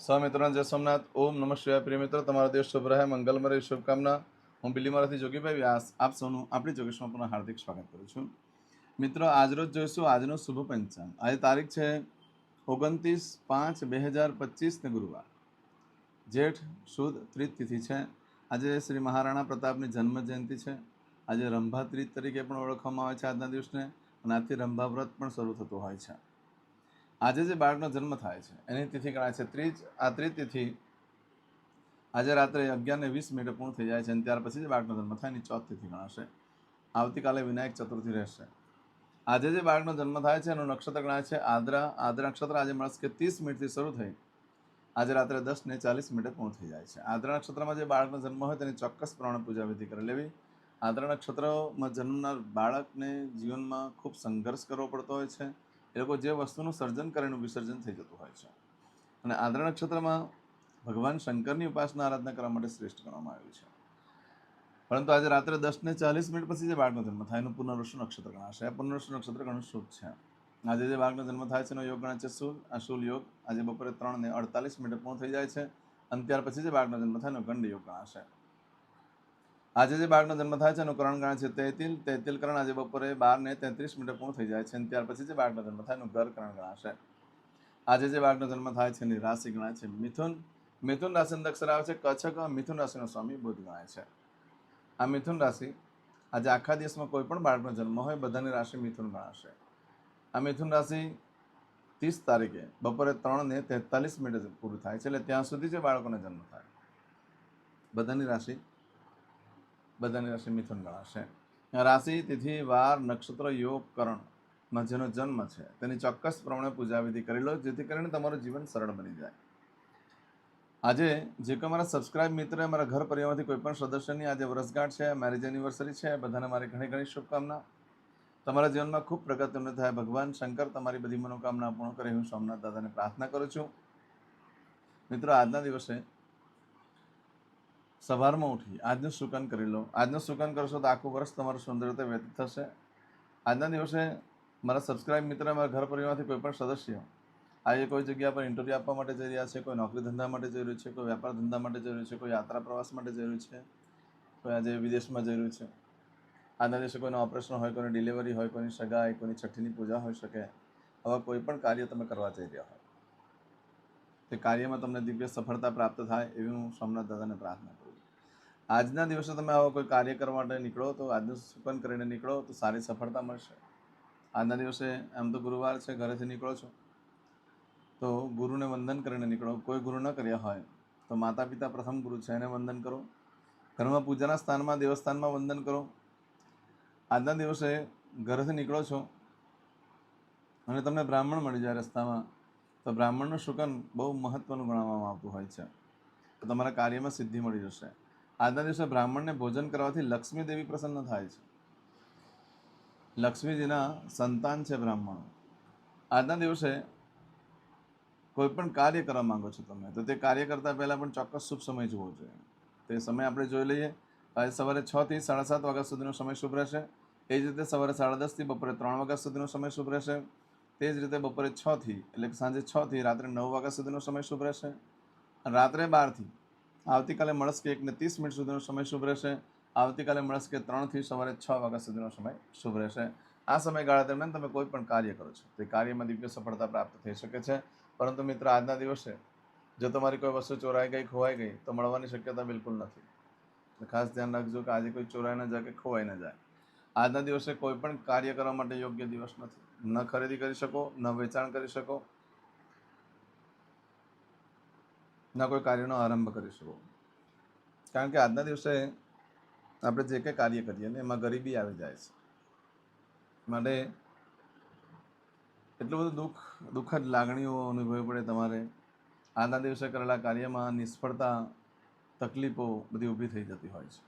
સ્વામિત્રણ જય સોમનાથ. ઓમ નમઃ પ્રિય મિત્રો, તમારો દિવસ શુભ રહે મંગલમય શુભકામના. હું બિલીમારાથી જોગીભાઈ વ્યાસ, આપ સૌનું આપણી જોગેશમાં પણ હાર્દિક સ્વાગત કરું છું. મિત્રો, આજરોજ જોઈશું આજનો શુભ પંચાંગ. આજે તારીખ છે ઓગણત્રીસ પાંચ બે હજાર પચીસને ગુરુવાર. જેઠ, સુદ, ત્રીજ તિથિ છે. આજે શ્રી મહારાણા પ્રતાપની જન્મ જયંતિ છે. આજે રંભા ત્રીજ તરીકે પણ ઓળખવામાં આવે છે આજના દિવસને અને આથી રંભા વ્રત પણ શરૂ થતું હોય છે. આજે જે બાળકનો જન્મ થાય છે, એની તિથિ ગણાય છે ત્રીજ, આ તિથિ આજે રાત્રે અગિયાર ને વીસ મિનિટે પૂર્ણ થઈ જાય છે અને ત્યાર પછી જે બાળકનો જન્મ થાય એની ચોથ તિથિ ગણાશે. આવતીકાલે વિનાયક ચતુર્થી રહેશે. આજે જે બાળકનો જન્મ થાય છે, એનું નક્ષત્ર ગણાય છે આદ્રા. આદ્રા નક્ષત્ર આજે મળશે કે ત્રીસ મિનિટથી શરૂ થઈ આજે રાત્રે દસ ને ચાલીસ મિનિટે પૂર્ણ થઈ જાય છે. આદ્રા નક્ષત્રમાં જે બાળકનો જન્મ હોય તેની ચોક્કસ પ્રમાણે પૂજા વિધિ કરી લેવી. આદ્રા નક્ષત્રમાં જન્મનાર બાળકને જીવનમાં ખૂબ સંઘર્ષ કરવો પડતો હોય છે. એ લોકો જે વસ્તુનું સર્જન કરે એનું વિસર્જન થઈ જતું હોય છે. અને આદ્રા નક્ષત્રમાં ભગવાન શંકરની ઉપાસના આરાધના કરવા માટે શ્રેષ્ઠ ગણવામાં આવ્યું છે. પરંતુ આજે રાત્રે દસ ને ચાલીસ મિનિટ પછી જે બાળકનો જન્મ થાય, એનું પુનર્વસુ નક્ષત્ર ગણાશે. આ પુનર્વસુ નક્ષત્ર ઘણું શુભ છે. આજે જે બાળકનો જન્મ થાય છે, એનો યોગ ગણાય છે શુલ આ શુલ યોગ આજે બપોરે ત્રણ ને અડતાલીસ મિનિટે પૂર્ણ થઈ જાય છે. અને ત્યાર પછી જે બાળકનો જન્મ થાય, એનો ગંડ યોગ ગણાશે. આજે જે બાળકનો જન્મ થાય છે એનું કરણ ગણાય છે તેતિલ. તેતિલ કરણ આજે બપોરે બાર ને તેત્રીસ મિનિટે પૂર્ણ થઈ જાય છે અને ત્યાર પછી જે બાળકનો જન્મ થાય એનું ઘર કરણ ગણાશે. આજે જે બાળકનો જન્મ થાય છે એની રાશિ ગણાય છે મિથુન. મિથુન રાશિ અક્ષર આવે છે કચ્છક. મિથુન રાશિનો સ્વામી બુધ ગણાય છે. આ મિથુન રાશિ આજે આખા દિવસમાં કોઈ પણ બાળકનો જન્મ હોય બધાની રાશિ મિથુન ગણાશે. આ મિથુન રાશિ ત્રીસ તારીખે બપોરે ત્રણ ને તેતાલીસ મિનિટે પૂરું થાય છે એટલે ત્યાં સુધી જે બાળકોનો જન્મ થાય. બધાની રાશિ બધાની રાશિ મિથુન ગણાશે. રાશિ, તિથિ, વાર, નક્ષત્ર, યોગ કરણમાં જેનો જન્મ છે, તેની ચોક્કસ પ્રમાણે પૂજા વિધિ કરી લો, જેથી કરીને તમારું જીવન સરળ બની જાય. આજે જે કોઈ મારા સબસ્ક્રાઇબ મિત્ર મારા ઘર પરિવારમાંથી કોઈ પણ સદસ્યની આજે વર્ષગાંઠ છે મેરેજ એનિવર્સરી છે, બધાને મારી ઘણી ઘણી શુભકામના. તમારા જીવનમાં ખૂબ પ્રગતિ ઉન્નત થાય. ભગવાન શંકર તમારી બધી મનોકામના પૂર્ણ કરે, હું સોમનાથ દાદાને પ્રાર્થના કરું છું. મિત્રો, આજના દિવસે સવારમાં ઉઠી આજનું સુકન કરી લો. આજનું સુકન કરશો તો આખું વર્ષ તમારું સુંદર રીતે વ્યતીત થશે. આજના દિવસે મારા સબસ્ક્રાઇબ મિત્ર, મારા ઘર પરિવારમાંથી કોઈ પણ સદસ્ય આજે કોઈ જગ્યા પર ઇન્ટરવ્યૂ આપવા માટે જઈ રહ્યા છે, કોઈ નોકરી ધંધા માટે જઈ રહ્યું છે, કોઈ વેપાર ધંધા માટે જઈ રહ્યું છે, કોઈ યાત્રા પ્રવાસ માટે જઈ રહ્યું છે, કોઈ આજે વિદેશમાં જઈ રહ્યું છે. આજના દિવસે કોઈનું ઓપરેશન હોય, કોઈની ડિલિવરી હોય, કોઈની સગાઈ, કોઈની છઠ્ઠીની પૂજા હોઈ શકે. આવા કોઈ પણ કાર્ય તમે કરવા જઈ રહ્યા હોય. તે કાર્યમાં તમને દિવ્ય સફળતા પ્રાપ્ત થાય એવી હું સોમનાથ દાદાને પ્રાર્થના કરું આજના દિવસે તમે આવો કોઈ કાર્ય કરવા માટે નીકળો તો આજનું સુકન કરીને નીકળો તો સારી સફળતા મળશે. આજના દિવસે આમ તો ગુરુવાર છે, ઘરેથી નીકળો છો. તો ગુરુને વંદન કરીને નીકળો. કોઈ ગુરુ ન કર્યા હોય તો માતા પિતા પ્રથમ ગુરુ છે, એને વંદન કરો. ઘરમાં પૂજાના સ્થાનમાં, દેવસ્થાનમાં વંદન કરો. આજના દિવસે ઘરેથી નીકળો છો અને તમને બ્રાહ્મણ મળી જાય રસ્તામાં, તો બ્રાહ્મણનું શુકન બહુ મહત્ત્વનું ગણવામાં આવતું હોય છે. તો તમારા કાર્યમાં સિદ્ધિ મળી જશે. આજના દિવસે બ્રાહ્મણને ભોજન કરવાથી લક્ષ્મી દેવી પ્રસન્ન થાય છે. લક્ષ્મીજીના સંતાન છે બ્રાહ્મણો. આજના દિવસે કોઈ પણ કાર્ય કરવા માંગો છો તમે, તો તે કાર્ય કરતાં પહેલાં પણ ચોક્કસ શુભ સમય જોવો જોઈએ તે સમય આપણે જોઈ લઈએ, આજે સવારે છથી સાડા સાત વાગ્યા સુધીનો સમય શુભ રહેશે. એ જ રીતે સવારે સાડા દસથી બપોરે ત્રણ વાગ્યા સુધીનો સમય શુભ રહેશે. તે જ રીતે બપોરે છથી એટલે કે સાંજે છથી રાત્રે નવ વાગ્યા સુધીનો સમય શુભ રહેશે. રાત્રે બારથી આવતીકાલે મળસ્કે એકને ત્રીસ મિનિટ સુધીનો સમય શુભ રહેશે. આવતીકાલે મળસ્કે ત્રણથી સવારે છ વાગ્યા સુધીનો સમય શુભ રહેશે. આ સમયગાળા દરમિયાન તમે કોઈ પણ કાર્ય કરો છો. તે કાર્યમાં દિવ્ય સફળતા પ્રાપ્ત થઈ શકે છે. પરંતુ મિત્રો, આજના દિવસે જો તમારી કોઈ વસ્તુ ચોરાઈ ગઈ, ખોવાઈ ગઈ, તો મળવાની શક્યતા બિલકુલ નથી. ખાસ ધ્યાન રાખજો કે આજે કોઈ ચોરાઈ ન જાય કે ખોવાઈ ન જાય. આજના દિવસે કોઈ પણ કાર્ય કરવા માટે યોગ્ય દિવસ નથી. ન ખરીદી કરી શકો, ન વેચાણ કરી શકો ન કોઈ કાર્યનો આરંભ કરી શકો કારણ કે આજના દિવસે આપણે જે કંઈ કાર્ય કરીએ ને એમાં ગરીબી આવી જાય છે. માટે એટલું બધું દુઃખ, દુઃખદ લાગણીઓ અનુભવવી પડે તમારે. આજના દિવસે કરેલા કાર્યમાં નિષ્ફળતા, તકલીફો બધી ઊભી થઈ જતી હોય છે.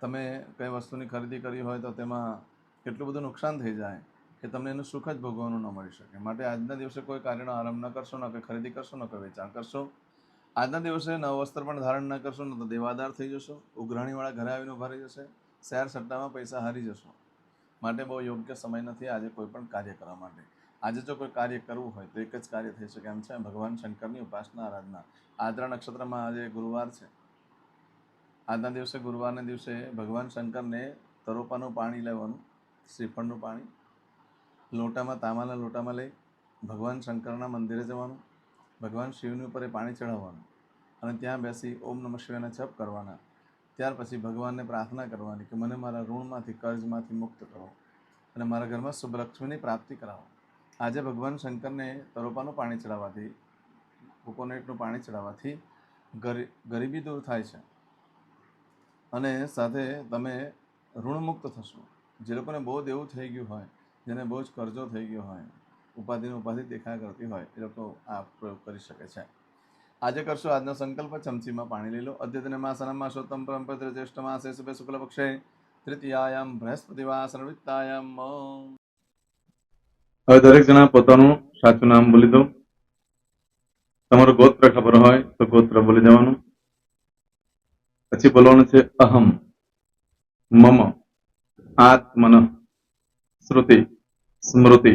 તમે કઈ વસ્તુની ખરીદી કરી હોય તો તેમાં કેટલું બધું નુકસાન થઈ જાય કે તમને એનું સુખ જ ભોગવવાનું ન મળી શકે. માટે આજના દિવસે કોઈ કાર્યનો આરંભ ન કરશો, ન કે ખરીદી કરશો, ન કે વેચાણ કરશો. આજના દિવસે નવ વસ્ત્ર પણ ધારણ ન કરશો, ન તો દેવાદાર થઈ જશો. ઉઘરાણીવાળા ઘરે આવીને ઊભા જશે. શેર સટ્ટામાં પૈસા હારી જશો. માટે બહુ યોગ્ય સમય નથી આજે કોઈ પણ કાર્ય કરવા માટે. આજે જો કોઈ કાર્ય કરવું હોય તો એક જ કાર્ય થઈ શકે એમ છે. ભગવાન શંકરની ઉપાસના, આરાધના. આદ્રા નક્ષત્રમાં આજે ગુરુવાર છે. આજના દિવસે ગુરુવારના દિવસે ભગવાન શંકરને તરોપાનું પાણી લેવાનું, શ્રીફળનું પાણી, લોટામાં, તાંબાના લોટામાં લઈ ભગવાન શંકરના મંદિરે જવાનું. ભગવાન શિવની ઉપર એ પાણી ચડાવવાનું અને ત્યાં બેસી ઓમ નમઃ શિવાયના જપ કરવાના. ત્યાર પછી ભગવાનને પ્રાર્થના કરવાની કે મને મારા ઋણમાંથી, કર્જમાંથી મુક્ત કરો અને મારા ઘરમાં શુભલક્ષ્મીની પ્રાપ્તિ કરાવો. આજે ભગવાન શંકરને તરોપાનું પાણી ચડાવવાથી કોકોનટનું પાણી ચડાવવાથી ગરીબી દૂર થાય છે. અને સાથે તમે ઋણમુક્ત થશો. જે લોકોને બહુ દેવું થઈ ગયું હોય, જેને બહુ જ કરજો થઈ ગયો હોય ઉપાધિને ઉપાધિ દેખા કરતી હોય એ લોકો આ પ્રયોગ કરી શકે છે. આજે કરશો આજનો સંકલ્પ, ચમચીમાં પાણી લઈ લો. અદ્યતન માસનમ માસોત્તમ પરંપત્ર જ્યેષ્ઠ માસે શુભે શુક્લ પક્ષે. તૃતીયાયામ બૃહસ્પતિવાસન વિત્તાયામ હવે દરેક જણા પોતાનું સાચું નામ બોલી દો. તમારું ગોત્ર ખબર હોય તો ગોત્ર બોલી દેવાનું. પછી બોલવાનું છે અહમ, મમ, આત્મન, શ્રુતિ, સ્મૃતિ.